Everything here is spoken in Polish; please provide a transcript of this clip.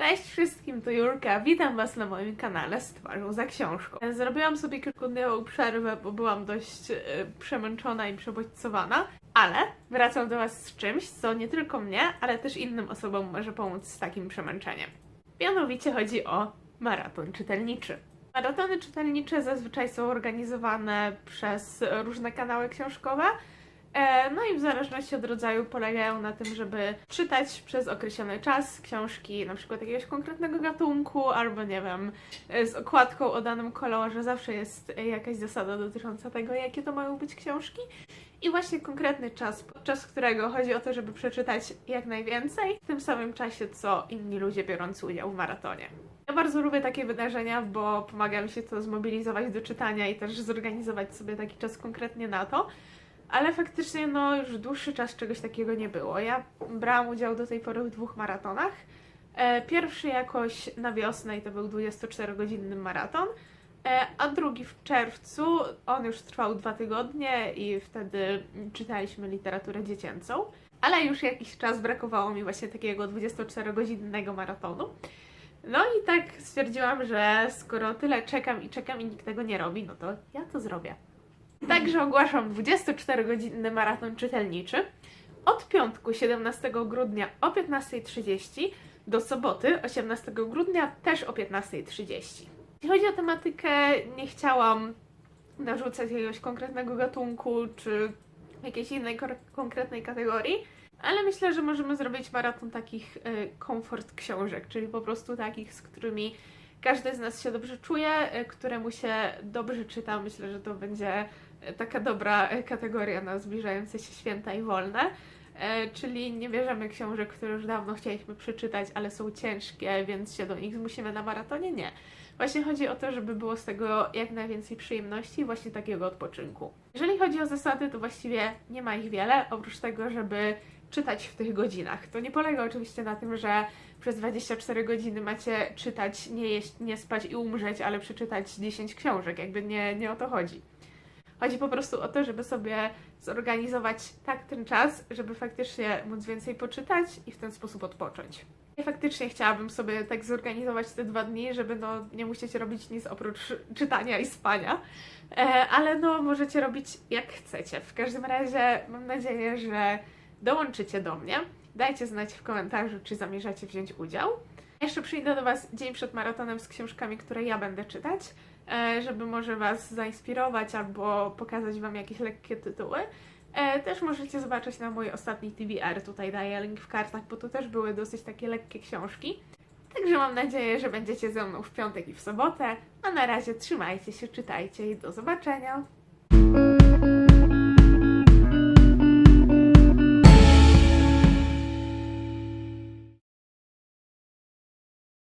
Cześć wszystkim, to Julka. Witam Was na moim kanale z twarzą za książką. Zrobiłam sobie kilkudniową przerwę, bo byłam dość e, przemęczona i przebodźcowana, ale wracam do Was z czymś, co nie tylko mnie, ale też innym osobom może pomóc z takim przemęczeniem. Mianowicie chodzi o maraton czytelniczy. Maratony czytelnicze zazwyczaj są organizowane przez różne kanały książkowe. I w zależności od rodzaju polegają na tym, żeby czytać przez określony czas książki, na przykład jakiegoś konkretnego gatunku, albo nie wiem, z okładką o danym kolorze. Zawsze jest jakaś zasada dotycząca tego, jakie to mają być książki. I właśnie konkretny czas, podczas którego chodzi o to, żeby przeczytać jak najwięcej w tym samym czasie, co inni ludzie biorący udział w maratonie. Ja bardzo lubię takie wydarzenia, bo pomaga mi się to zmobilizować do czytania i też zorganizować sobie taki czas konkretnie na to. Ale faktycznie, no, już dłuższy czas czegoś takiego nie było. Ja brałam udział do tej pory w dwóch maratonach. E, Pierwszy jakoś na wiosnę i to był 24-godzinny maraton, e, a drugi w czerwcu. On już trwał dwa tygodnie i wtedy czytaliśmy literaturę dziecięcą. Ale już jakiś czas brakowało mi właśnie takiego 24-godzinnego maratonu. No i tak stwierdziłam, że skoro tyle czekam i czekam i nikt tego nie robi, no to ja to zrobię. Także ogłaszam 24-godzinny maraton czytelniczy od piątku 17 grudnia o 15.30 do soboty 18 grudnia też o 15.30. Jeśli chodzi o tematykę, nie chciałam narzucać jakiegoś konkretnego gatunku czy jakiejś innej konkretnej kategorii, ale myślę, że możemy zrobić maraton takich y, komfort książek, czyli po prostu takich, z którymi każdy z nas się dobrze czuje, y, któremu się dobrze czyta. Myślę, że to będzie y, taka dobra y, kategoria na zbliżające się święta i wolne. E, Czyli nie bierzemy książek, które już dawno chcieliśmy przeczytać, ale są ciężkie, więc się do nich zmusimy na maratonie. Nie. Właśnie chodzi o to, żeby było z tego jak najwięcej przyjemności i właśnie takiego odpoczynku. Jeżeli chodzi o zasady, to właściwie nie ma ich wiele, oprócz tego, żeby czytać w tych godzinach. To nie polega oczywiście na tym, że przez 24 godziny macie czytać, nie jeść, nie spać i umrzeć, ale przeczytać 10 książek. Jakby nie, nie o to chodzi. Chodzi po prostu o to, żeby sobie zorganizować tak ten czas, żeby faktycznie móc więcej poczytać i w ten sposób odpocząć. I faktycznie chciałabym sobie tak zorganizować te dwa dni, żeby no nie musieć robić nic oprócz czytania i spania. E, ale no możecie robić jak chcecie. W każdym razie mam nadzieję, że dołączycie do mnie. Dajcie znać w komentarzu, czy zamierzacie wziąć udział. Jeszcze przyjdę do Was dzień przed maratonem z książkami, które ja będę czytać, e, żeby może Was zainspirować albo pokazać Wam jakieś lekkie tytuły. E, Też możecie zobaczyć na mój ostatni TBR, tutaj daję link w kartach, bo to też były dosyć takie lekkie książki. Także mam nadzieję, że będziecie ze mną w piątek i w sobotę. A na razie trzymajcie się, czytajcie i do zobaczenia.